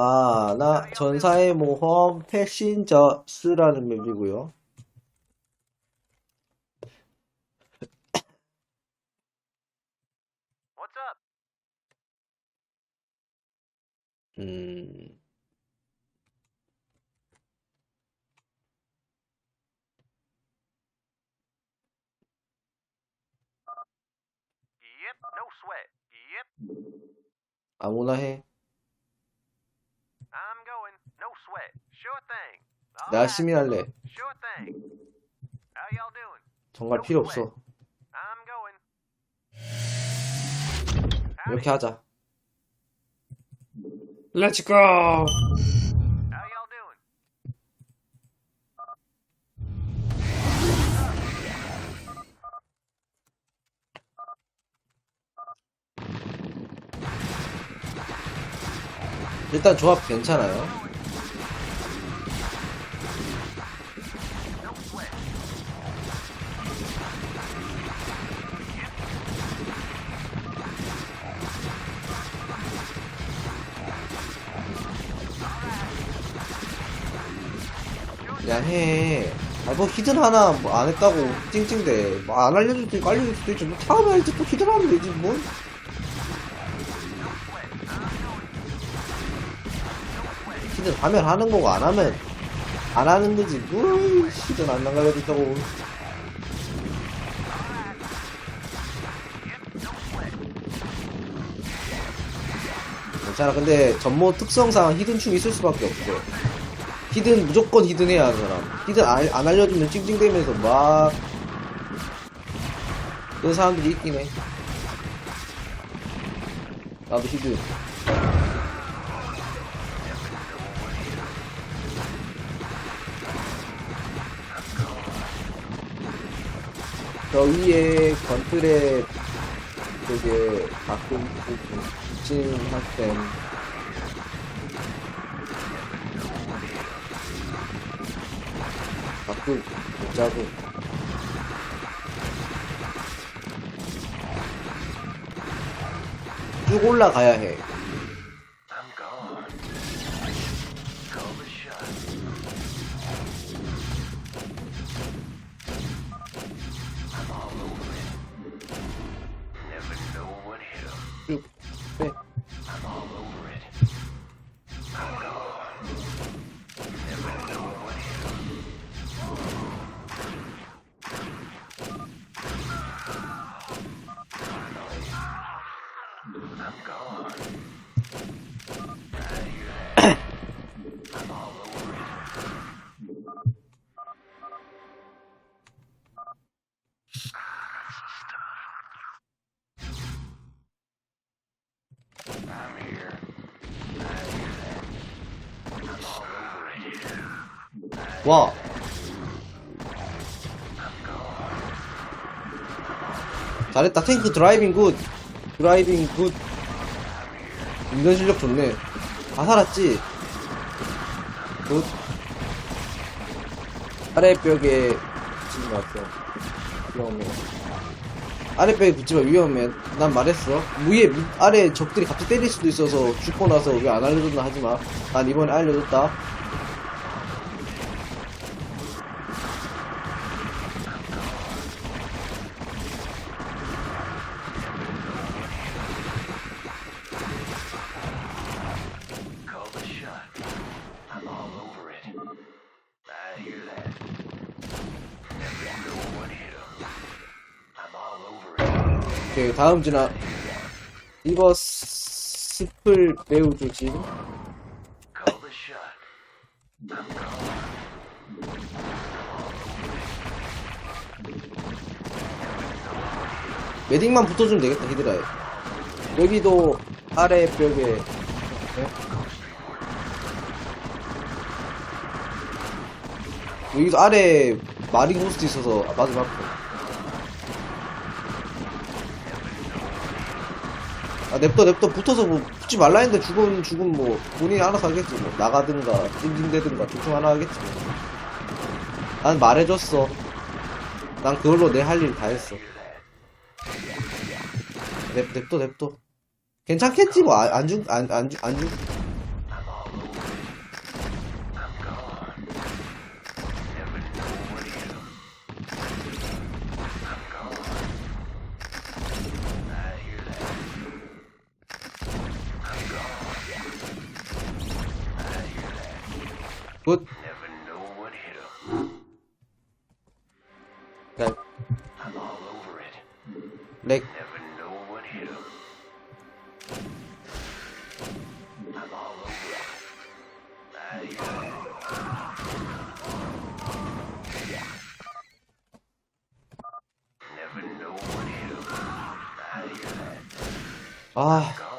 만화 전사의 모험 패신저스라는 맵이고요. What's up? 음, Yep, no sweat. Yep, 아무나 해. Right, 시민할래. 정말 필요 없어. 이렇게 하자. Let's go. 일단 조합 괜찮아요. 그냥 해. 아, 뭐 히든 하나 뭐 안 했다고 찡찡대. 뭐 안 알려줄 수 있고 알려줄 수도 있지. 뭐 타면 알지 또 히든 하면 되지 뭐. 히든 하면 하는 거고 안 하면 안 하는 거지. 뭘 히든 안 알려줬다고. 괜찮아. 근데 전모 특성상 히든충 있을 수밖에 없어. 히든 무조건 히든 해야 하는 사람. 히든 안, 안 알려주면 찡찡대면서 막 그런 사람들이 있긴 해. 나도 히든. 저 위에 건틀에 그게 가끔 땐가 끔못 자고 쭉 올라가야 해. 와. 잘했다. 탱크 드라이빙 굿. 드라이빙 굿. 인간 실력 좋네. 다 살았지? 굿. 아래벽에 붙이지 마세요. 위험해. 아래벽에 붙지마 위험해. 난 말했어. 위에, 밑- 아래 적들이 갑자기 때릴 수도 있어서 죽고 나서 왜 안 알려줬나 하지 마. 난 이번에 알려줬다. 오케이, 다음 지나. 리버 스플 매우 조심. 메딩만 붙어주면 되겠다, 히드라에. 여기도 아래 벽에. 네? 여기도 아래 마린 호스트 있어서 맞으면 아파. 아, 냅둬, 냅둬. 붙어서 뭐, 붙지 말라 했는데 죽은, 죽은 뭐, 본인이 알아서 하겠지. 뭐, 나가든가, 찡찡대든가, 둘중 하나 하겠지. 뭐. 난 말해줬어. 난 그걸로 내 할 일 다 했어. 냅, 냅둬, 냅둬. 괜찮겠지, 뭐, 안, 안 죽, 안, 안 죽, 안 죽. What. 자, I'm all over it. 렉. Never know what hit 'em. I'm all over it. Never know what hit 'em. I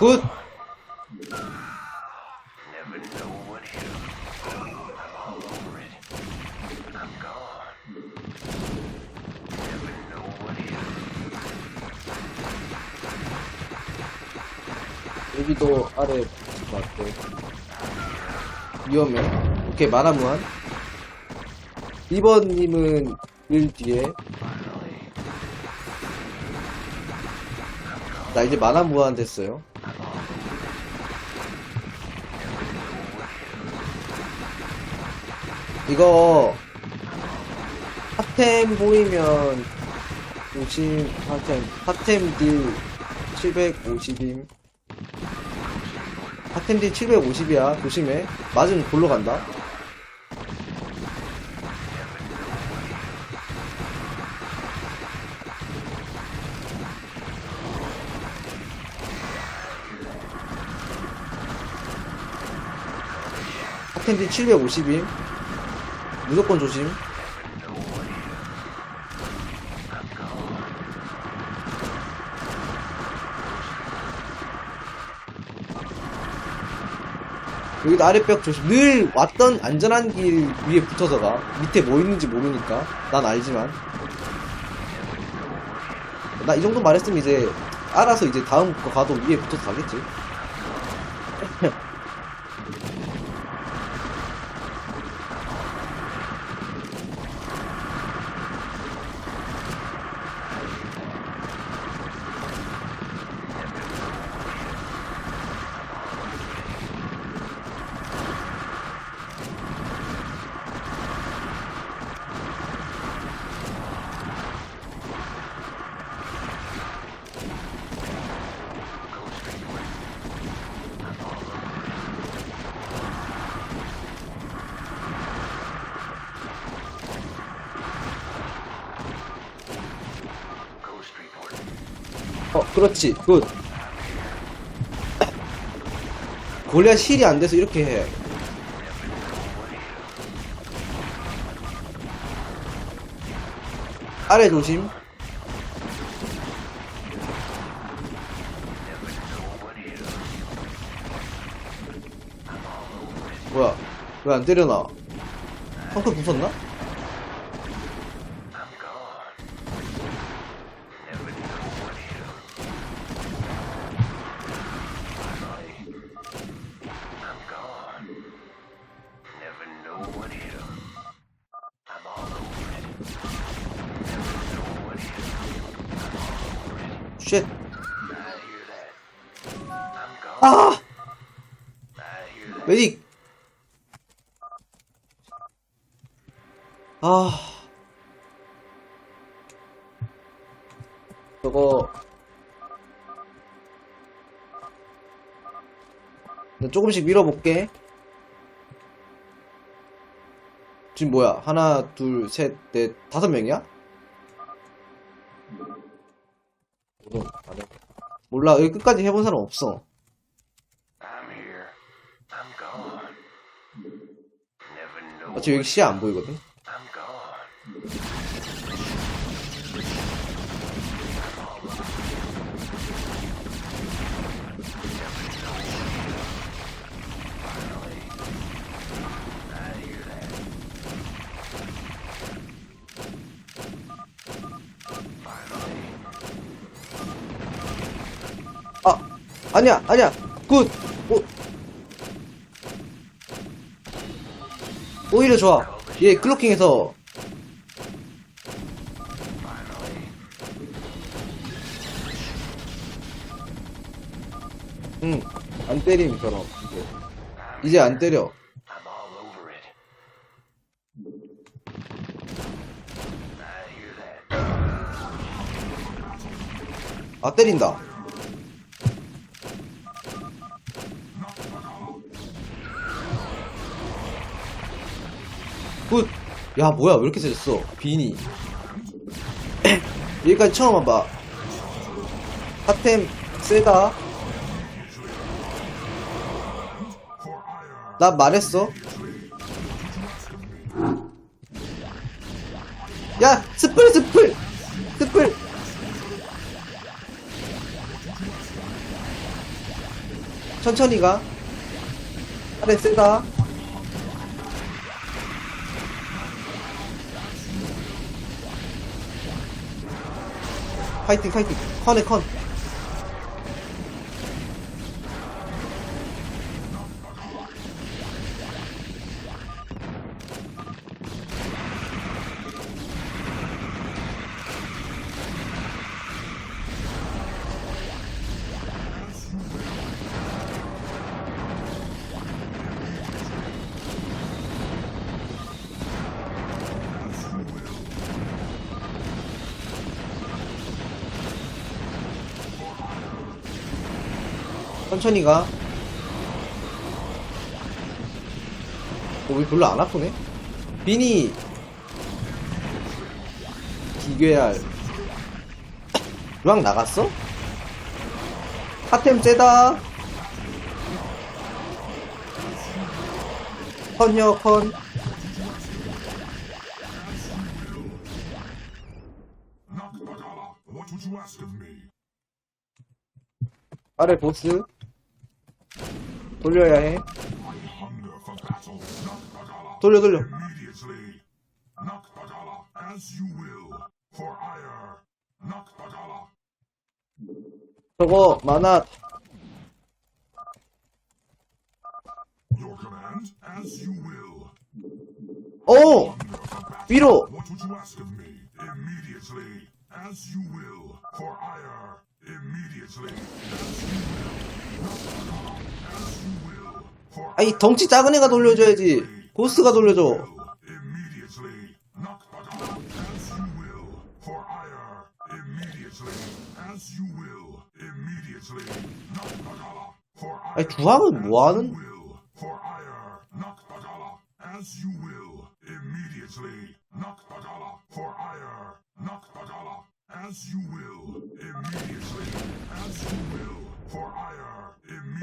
'em. 여기도 아래 맞고. 위험해. 오케이, 만화 무한. 2번님은 일 뒤에. 나 이제 만화 무한 됐어요. 이거 핫템 보이면 조심 핫템 핫템 딜 750임. 핫템 딜 750이야. 조심해. 맞으면 골로 간다. 핫템 딜 750임 무조건 조심 여기도 아랫벽 조심. 늘 왔던 안전한 길 위에 붙어서 가. 밑에 뭐 있는지 모르니까. 난 알지만. 나 이 정도 말했으면 이제 알아서 이제 다음 거 가도 위에 붙어서 가겠지. 그렇지. 굿. 골리앗 힐이 안 돼서 이렇게 해. 아래 조심. 뭐야? 왜 안 때려나? 펑크 부쉈나? 쉣. 아! 메딕! 아. 저거. 나 조금씩 밀어볼게. 지금 뭐야? 하나, 둘, 셋, 넷, 다섯 명이야? 모르- 안 해. 몰라, 여기 끝까지 해본 사람 없어. 어차피 여기 시야 안 보이거든? 아니야 아니야. 굿. 오. 오히려 좋아. 얘 클로킹해서. 응안 때림 저런. 이제 이제 안 때려. 아 때린다. 굿! 야, 뭐야, 왜 이렇게 세졌어? 비니. 여기까지 처음 와봐. 핫템, 세다. 나 말했어. 야, 스플, 스플! 스플! 천천히 가. 아래 세다. 파이팅, 파이팅. 컨에 컨. 천천히 가. 어, 왜 별로 안 아프네? 비니 기괴할 주황 나갔어? 하템 세다 of me? 아래 보스 돌려야 해 돌려 돌려 저거 만화. 오 위로 아이 덩치 작은 애가 돌려줘야지 고스가 돌려줘. 아니 주황은 뭐하는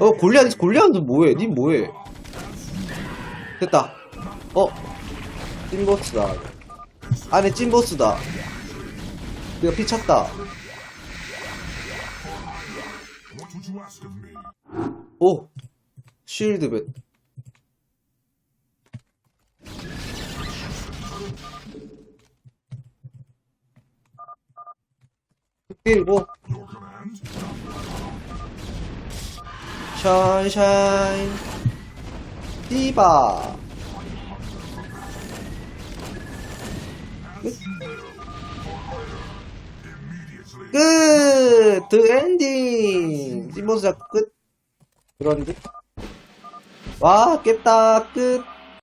어 골리앗 골리앗도 뭐해 니 뭐해 됐다 어 찐보스다 안에 찐보스다 내가 피쳤다? 오 쉴드 벳 그리고 션샤인 디바 Immediately. 끝! 드 엔딩! 잡고 끝? 그런데? 와, 깼다, 끝!